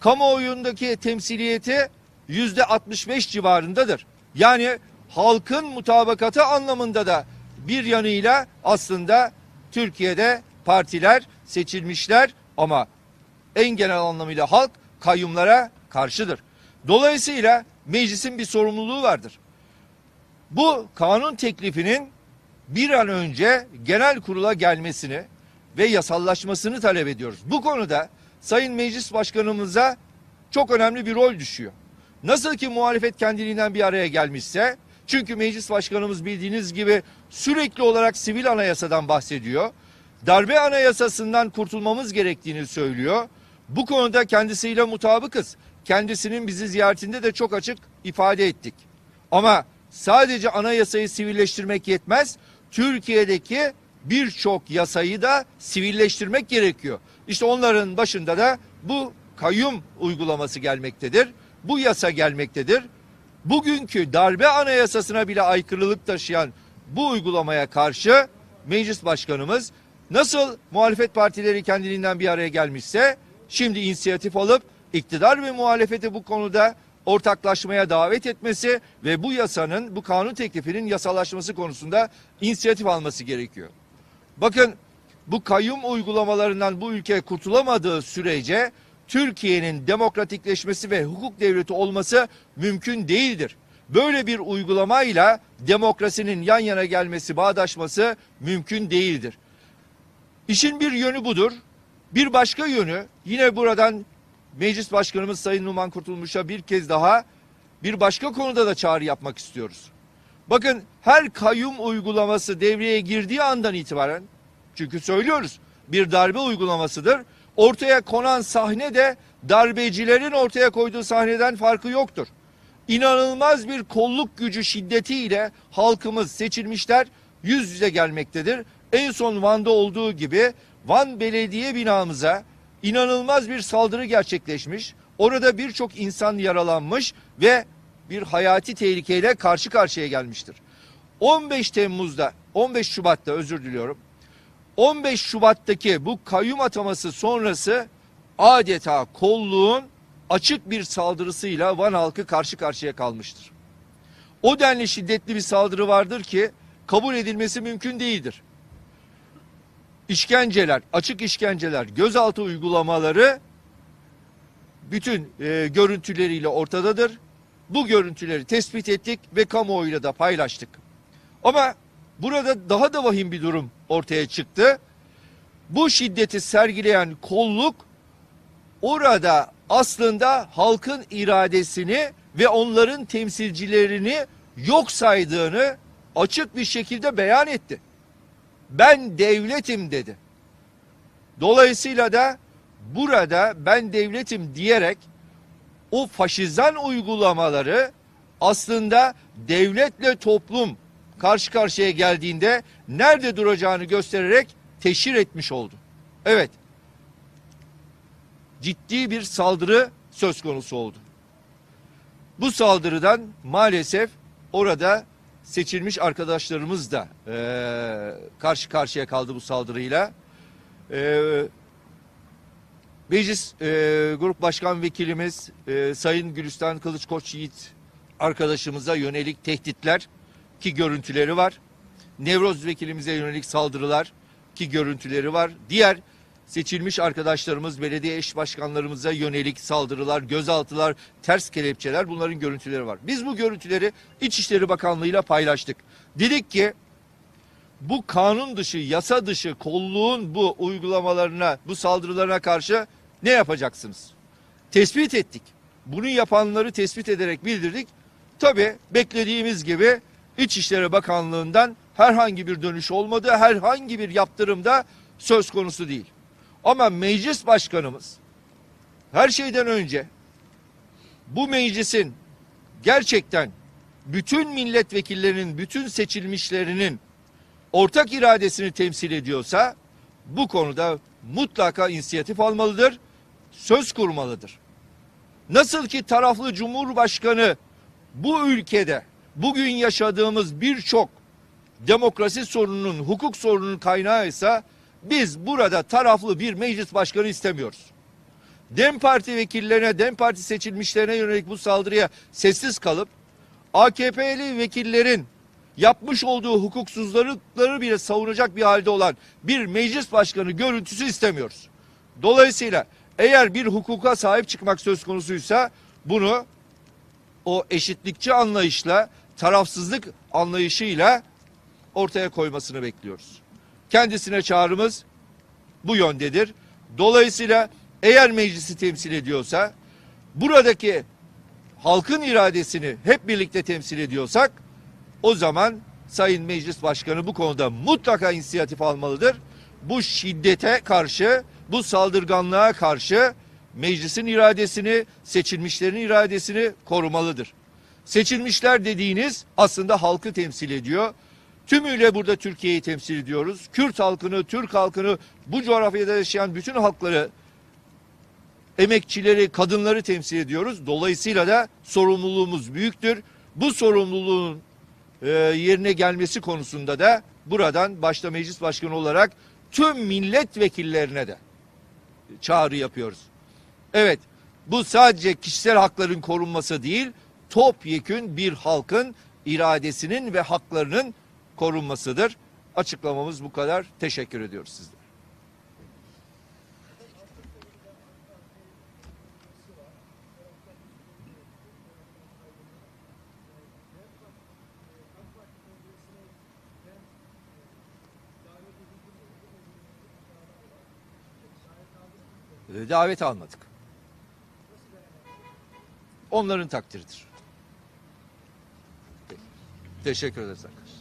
kamuoyundaki temsiliyeti yüzde 65 civarındadır. Yani halkın mutabakatı anlamında da bir yanıyla aslında Türkiye'de partiler seçilmişler ama en genel anlamıyla halk kayyumlara karşıdır. Dolayısıyla meclisin bir sorumluluğu vardır. Bu kanun teklifinin bir an önce genel kurula gelmesini ve yasallaşmasını talep ediyoruz. Bu konuda Sayın Meclis Başkanımıza çok önemli bir rol düşüyor. Nasıl ki muhalefet kendiliğinden bir araya gelmişse, çünkü Meclis Başkanımız bildiğiniz gibi sürekli olarak sivil anayasadan bahsediyor. Darbe anayasasından kurtulmamız gerektiğini söylüyor. Bu konuda kendisiyle mutabıkız. Kendisinin bizi ziyaretinde de çok açık ifade ettik. Ama sadece anayasayı sivilleştirmek yetmez. Türkiye'deki birçok yasayı da sivilleştirmek gerekiyor. İşte onların başında da bu kayyum uygulaması gelmektedir. Bu yasa gelmektedir. Bugünkü darbe anayasasına bile aykırılık taşıyan bu uygulamaya karşı meclis başkanımız nasıl muhalefet partileri kendiliğinden bir araya gelmişse şimdi inisiyatif alıp iktidar ve muhalefeti bu konuda ortaklaşmaya davet etmesi ve bu yasanın, bu kanun teklifinin yasalaşması konusunda inisiyatif alması gerekiyor. Bakın bu kayyum uygulamalarından bu ülke kurtulamadığı sürece Türkiye'nin demokratikleşmesi ve hukuk devleti olması mümkün değildir. Böyle bir uygulamayla demokrasinin yan yana gelmesi, bağdaşması mümkün değildir. İşin bir yönü budur. Bir başka yönü yine buradan Meclis Başkanımız Sayın Numan Kurtulmuş'a bir kez daha bir başka konuda da çağrı yapmak istiyoruz. Bakın her kayyum uygulaması devreye girdiği andan itibaren çünkü söylüyoruz bir darbe uygulamasıdır. Ortaya konan sahne de darbecilerin ortaya koyduğu sahneden farkı yoktur. İnanılmaz bir kolluk gücü şiddetiyle halkımız seçilmişler yüz yüze gelmektedir. En son Van'da olduğu gibi Van Belediye binamıza inanılmaz bir saldırı gerçekleşmiş. Orada birçok insan yaralanmış ve bir hayati tehlikeyle karşı karşıya gelmiştir. 15 Temmuz'da, 15 Şubat'ta özür diliyorum. 15 Şubat'taki bu kayyum ataması sonrası adeta kolluğun açık bir saldırısıyla Van halkı karşı karşıya kalmıştır. O denli şiddetli bir saldırı vardır ki kabul edilmesi mümkün değildir. İşkenceler, açık işkenceler, gözaltı uygulamaları bütün e, görüntüleriyle ortadadır. Bu görüntüleri tespit ettik ve kamuoyuyla da paylaştık. Ama burada daha da vahim bir durum ortaya çıktı. Bu şiddeti sergileyen kolluk orada aslında halkın iradesini ve onların temsilcilerini yok saydığını açık bir şekilde beyan etti. Ben devletim dedi. Dolayısıyla da burada ben devletim diyerek o faşizan uygulamaları aslında devletle toplum karşı karşıya geldiğinde nerede duracağını göstererek teşhir etmiş oldu. Evet. Ciddi bir saldırı söz konusu oldu. Bu saldırıdan maalesef orada seçilmiş arkadaşlarımız da eee, karşı karşıya kaldı bu saldırıyla. Eee Meclis eee, Grup Başkan Vekilimiz eee, Sayın Gülistan Kılıçkoç Yiğit arkadaşımıza yönelik tehditler ki görüntüleri var. Nevroz Vekilimize yönelik saldırılar ki görüntüleri var. Diğer seçilmiş arkadaşlarımız, belediye eş başkanlarımıza yönelik saldırılar, gözaltılar, ters kelepçeler bunların görüntüleri var. Biz bu görüntüleri İçişleri Bakanlığı'yla paylaştık. Dedik ki bu kanun dışı, yasa dışı kolluğun bu uygulamalarına, bu saldırılarına karşı ne yapacaksınız? Tespit ettik. Bunu yapanları tespit ederek bildirdik. Tabii beklediğimiz gibi İçişleri Bakanlığı'ndan herhangi bir dönüş olmadı. Herhangi bir yaptırımda söz konusu değil. Ama meclis başkanımız her şeyden önce bu meclisin gerçekten bütün milletvekillerinin, bütün seçilmişlerinin ortak iradesini temsil ediyorsa bu konuda mutlaka inisiyatif almalıdır, söz kurmalıdır. Nasıl ki taraflı cumhurbaşkanı bu ülkede bugün yaşadığımız birçok demokrasi sorununun, hukuk sorununun kaynağıysa biz burada taraflı bir meclis başkanı istemiyoruz. DEM Parti vekillerine, DEM Parti seçilmişlerine yönelik bu saldırıya sessiz kalıp AKP'li vekillerin yapmış olduğu hukuksuzlukları bile savunacak bir halde olan bir meclis başkanı görüntüsü istemiyoruz. Dolayısıyla eğer bir hukuka sahip çıkmak söz konusuysa bunu o eşitlikçi anlayışla, tarafsızlık anlayışıyla ortaya koymasını bekliyoruz. Kendisine çağrımız bu yöndedir. Dolayısıyla eğer meclisi temsil ediyorsa buradaki halkın iradesini hep birlikte temsil ediyorsak o zaman Sayın Meclis Başkanı bu konuda mutlaka inisiyatif almalıdır. Bu şiddete karşı, bu saldırganlığa karşı meclisin iradesini, seçilmişlerin iradesini korumalıdır. Seçilmişler dediğiniz aslında halkı temsil ediyor. Tümüyle burada Türkiye'yi temsil ediyoruz. Kürt halkını, Türk halkını, bu coğrafyada yaşayan bütün halkları emekçileri, kadınları temsil ediyoruz. Dolayısıyla da sorumluluğumuz büyüktür. Bu sorumluluğun e, yerine gelmesi konusunda da buradan başta meclis başkanı olarak tüm milletvekillerine de çağrı yapıyoruz. Evet, bu sadece kişisel hakların korunması değil, topyekün bir halkın iradesinin ve haklarının korunmasıdır. Açıklamamız bu kadar. Teşekkür ediyoruz sizlere. Davet almadık. Onların takdiridir. Teşekkür ederiz arkadaşlar.